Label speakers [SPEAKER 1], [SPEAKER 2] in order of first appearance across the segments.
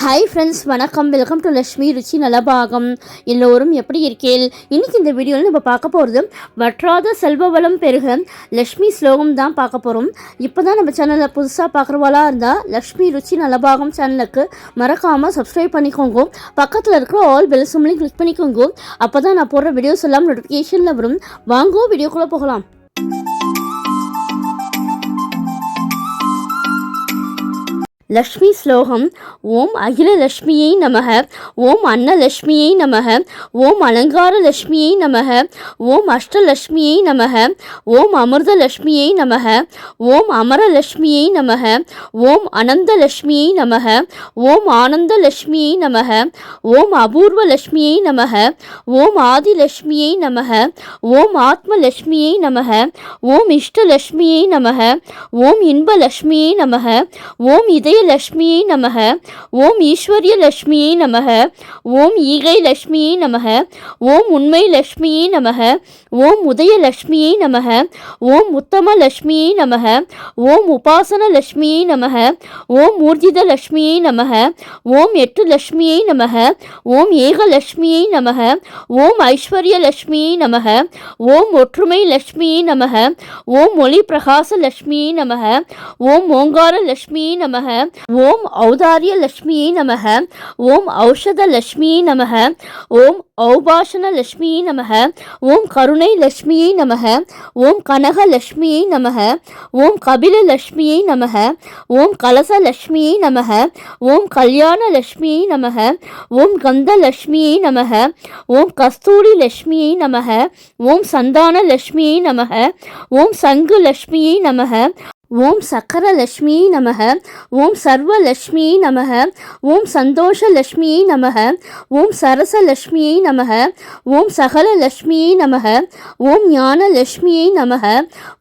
[SPEAKER 1] Hi friends வணக்கம். Welcome to Lakshmi Ruchi Nalabagam எல்லோரும் எப்படி இருக்கீள் இன்றைக்கி இந்த வீடியோவில் நம்ம பார்க்க போகிறது வற்றாத செல்வ வளம் பெருக லக்ஷ்மி ஸ்லோகம் தான் பார்க்க போகிறோம் இப்போ தான் நம்ம சேனலில் புதுசாக பார்க்குறவாளா இருந்தால் லக்ஷ்மி ருச்சி நலபாகம் சேனலுக்கு மறக்காமல் சப்ஸ்கிரைப் பண்ணிக்கோங்க. பக்கத்தில் இருக்கிற ஆல் பெல் சிம்லையும் கிளிக் பண்ணிக்கோங்க. அப்போ தான் நான் போடுற வீடியோஸ் எல்லாம் நோட்டிஃபிகேஷனில் வரும். வாங்கோ வீடியோக்குள்ளே போகலாம். லக்ஷ்மி ஸ்லோகம் ஓம் அகில லக்ஷ்மியை நமக ஓம் அன்னலக்ஷ்மியை நமக ஓம் அலங்கார லக்ஷ்மியை நமக ஓம் அஷ்டலக்ஷ்மியை நமக ஓம் அமிர்த லக்ஷ்மியை நமக ஓம் அமரலக்ஷ்மியை நமக ஓம் அனந்த லக்ஷ்மியை நமக ஓம் ஆனந்த லக்ஷ்மியை நமக ஓம் அபூர்வ லக்ஷ்மியை நமக ஓம் ஆதி லக்ஷ்மியை நமக ஓம் ஆத்ம லக்ஷ்மியை நமக ஓம் இஷ்டலக்ஷ்மியை நமக ஓம் இன்ப லக்ஷ்மியை நமக ஓம் இதய இதயலக்ஷ்மியை நமக ஓம் ஈஸ்வரிய லக்ஷ்மியை நமக ஓம் ஈகை லக்ஷ்மியை நமக ஓம் உண்மை லக்ஷ்மியை நமக ஓம் உதய உதயலக்ஷ்மியை நமக ஓம் உத்தம லக்ஷ்மியை நமக ஓம் உபாசன லக்ஷ்மியை நமக ஓம் ஊர்ஜித லக்ஷ்மியை நமக ஓம் எட்டு லக்ஷ்மியை நமக ஓம் ஏக ஏகலக்ஷ்மியை நமக ஓம் ஐஸ்வர்ய லக்ஷ்மியை நமக ஓம் ஒற்றுமை லக்ஷ்மியை நமக ஓம் ஒளி பிரகாச லக்ஷ்மியை நமக ஓம் ஓங்கார லக்ஷ்மியை நமக ஓம் ஔதாரிய லட்சுமியை நமக ஓம் ஔஷத லட்சுமியை நமக ஓம் ஔபாஷண லட்சுமியை நமக ஓம் கருணை லட்சுமியை நமக ஓம் கனக லட்சுமியை நமக ஓம் கபில லட்சுமியை நமக ஓம் கலச லட்சுமியை நமக ஓம் கல்யாண லட்சுமியை நமக ஓம் கந்த லட்சுமியை நமக ஓம் கஸ்தூரி லட்சுமியை நமக ஓம் சந்தான லட்சுமியை நமக ஓம் சங்கு லட்சுமியை நமக ஓம் சக்கரலட்சுமியை நமக ஓம் சர்வலட்சுமியை நமக ஓம் சந்தோஷலட்சுமியை நமக ஓம் சரசலட்சுமியை நமக ஓம் சகலலட்சுமியை நமக ஓம் ஞானலட்சுமியை நமக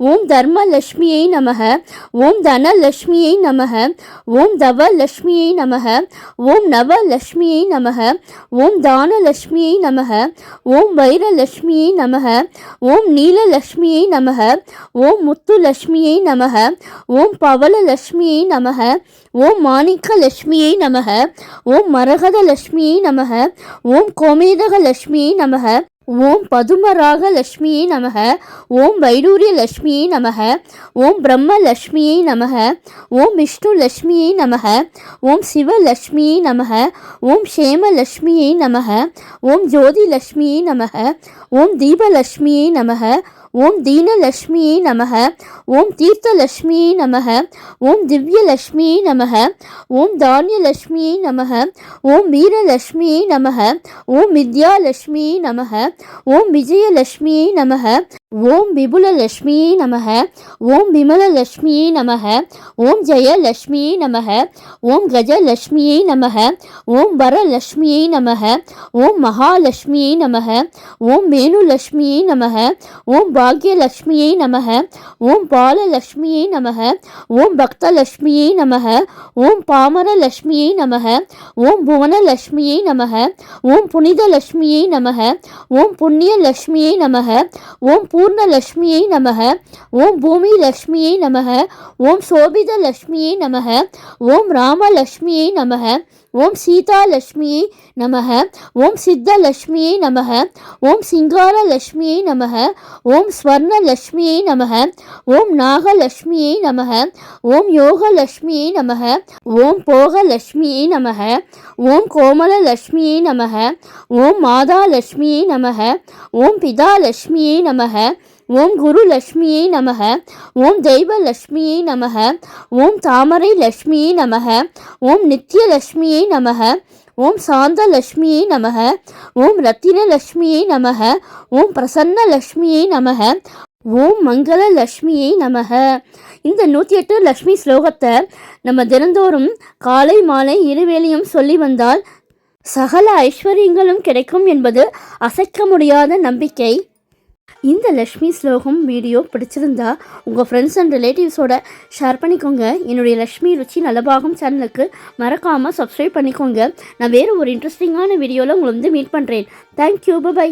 [SPEAKER 1] ஓம் தர்மலட்சுமியை நமக ஓம் தனலட்சுமியை நமக ஓம் தவலட்சுமியை நமக ஓம் நவலட்சுமியை நமக ஓம் தானலட்சுமியை நமக ஓம் வைரலட்சுமியை நமக ஓம் நீலலட்சுமியை நமக ஓம் முத்துலட்சுமியை நமக ஓம் பவளலக்ஷ்மியை நமக ஓம் மாணிக்க மாணிக்கலக்ஷ்மியை நமக ஓம் மரகத மரகதலக்ஷ்மியை நமக ஓம் கோமேதக கோமேதகலக்ஷ்மியை நமக ஓம் பதுமராக லக்ஷ்மியை நமக ஓம் வைடூரிய லக்ஷ்மியை நமக ஓம் பிரம்ம லக்ஷ்மியை நமக ஓம் விஷ்ணு லக்ஷ்மியை நமக ஓம் சிவ சிவலக்ஷ்மியை நமக ஓம் சேம க்ஷேமலக்ஷ்மியை நமக ஓம் ஜோதி லக்ஷ்மியை நமக ஓம் தீபலக்ஷ்மியை நமக ஓம் தீனலக்ஷ்மியை நமக ஓம் தீர்த்தலக்ஷ்மியை நமக ஓம் திவ்யலக்ஷ்மியை நமக ஓம் தானியலக்ஷ்மியை நமக ஓம் வீரலக்ஷ்மியை நமக ஓம் வித்யாலக்ஷ்மியை நமக ஓம் விஜயலக்ஷ்மியை நமக ஓம் விபுலலக்ஷ்மியை நமக ஓம் விமலலக்ஷ்மியை நமக ஓம் ஜெயலக்ஷ்மியை நமக ஓம் கஜலக்ஷ்மியை நமக ஓம் வரலக்ஷ்மியை நமக ஓம் மகாலட்சுமியே நமக ஓம் வேணுலக்ஷ்மியை நமக ஓம் பாக்யலக்ஷ்மியை நமக ஓம் பாலலக்ஷ்மியை நமக ஓம் பக்தலக்ஷ்மியை நமக ஓம் பாமரலக்ஷ்மியை நமக ஓம் புவனலக்ஷ்மியை நமக ஓம் புனிதலக்ஷ்மியை நமக ஓம் புண்ணியலக்ஷ்மியை நமக ஓம் பூர்ணலக்ஷ்மியை நமக ஓம் பூமி லக்ஷ்மியை நமக ஓம் சோபித லக்ஷ்மியை நமக ஓம் ராமலக்ஷ்மியை நமக ஓம் சீதாலக்ஷ்மியை நமக. ஓம் சித்தலக்ஷ்மியை நமக. ஓம் சிங்காரலக்ஷ்மியை நமக. ஓம் ஸ்வர்ணலக்ஷ்மியை நமக. ஓம் நாகலட்சுமியை நமக. ஓம் யோகலக்ஷ்மியை நமக. ஓம் போகலக்ஷ்மியை நமக. ஓம் கோமலலக்ஷ்மியை நமக. ஓம் மாதாலக்ஷ்மியை நமக. ஓம் பிதாலக்ஷ்மியை நமக. ஓம் குரு லக்ஷ்மியை நமக ஓம் தெய்வ லக்ஷ்மியை நமக ஓம் தாமரை லக்ஷ்மியை நமக ஓம் நித்ய லக்ஷ்மியை நமக ஓம் சாந்த லக்ஷ்மியை நமக ஓம் ரத்தின லக்ஷ்மியை நமக ஓம் பிரசன்ன லக்ஷ்மியை நமக ஓம் மங்கள லக்ஷ்மியை நமக. இந்த நூற்றி எட்டு லக்ஷ்மி ஸ்லோகத்தை நம்ம தினந்தோறும் காலை மாலை இருவேளையும் சொல்லி வந்தால் சகல ஐஸ்வர்யங்களும் கிடைக்கும் என்பது அசைக்க முடியாத நம்பிக்கை. இந்த லக்ஷ்மி ஸ்லோகம் வீடியோ பிடிச்சிருந்தா உங்கள் ஃப்ரெண்ட்ஸ் அண்ட் ரிலேட்டிவ்ஸோட ஷேர் பண்ணிக்கோங்க. என்னுடைய லக்ஷ்மி ருச்சி நலபாகம் சேனலுக்கு மறக்காமல் சப்ஸ்கிரைப் பண்ணிக்கோங்க. நான் வேறு ஒரு இன்ட்ரெஸ்டிங்கான வீடியோவில் உங்களை வந்து மீட் பண்ணுறேன் தேங்க்யூ பை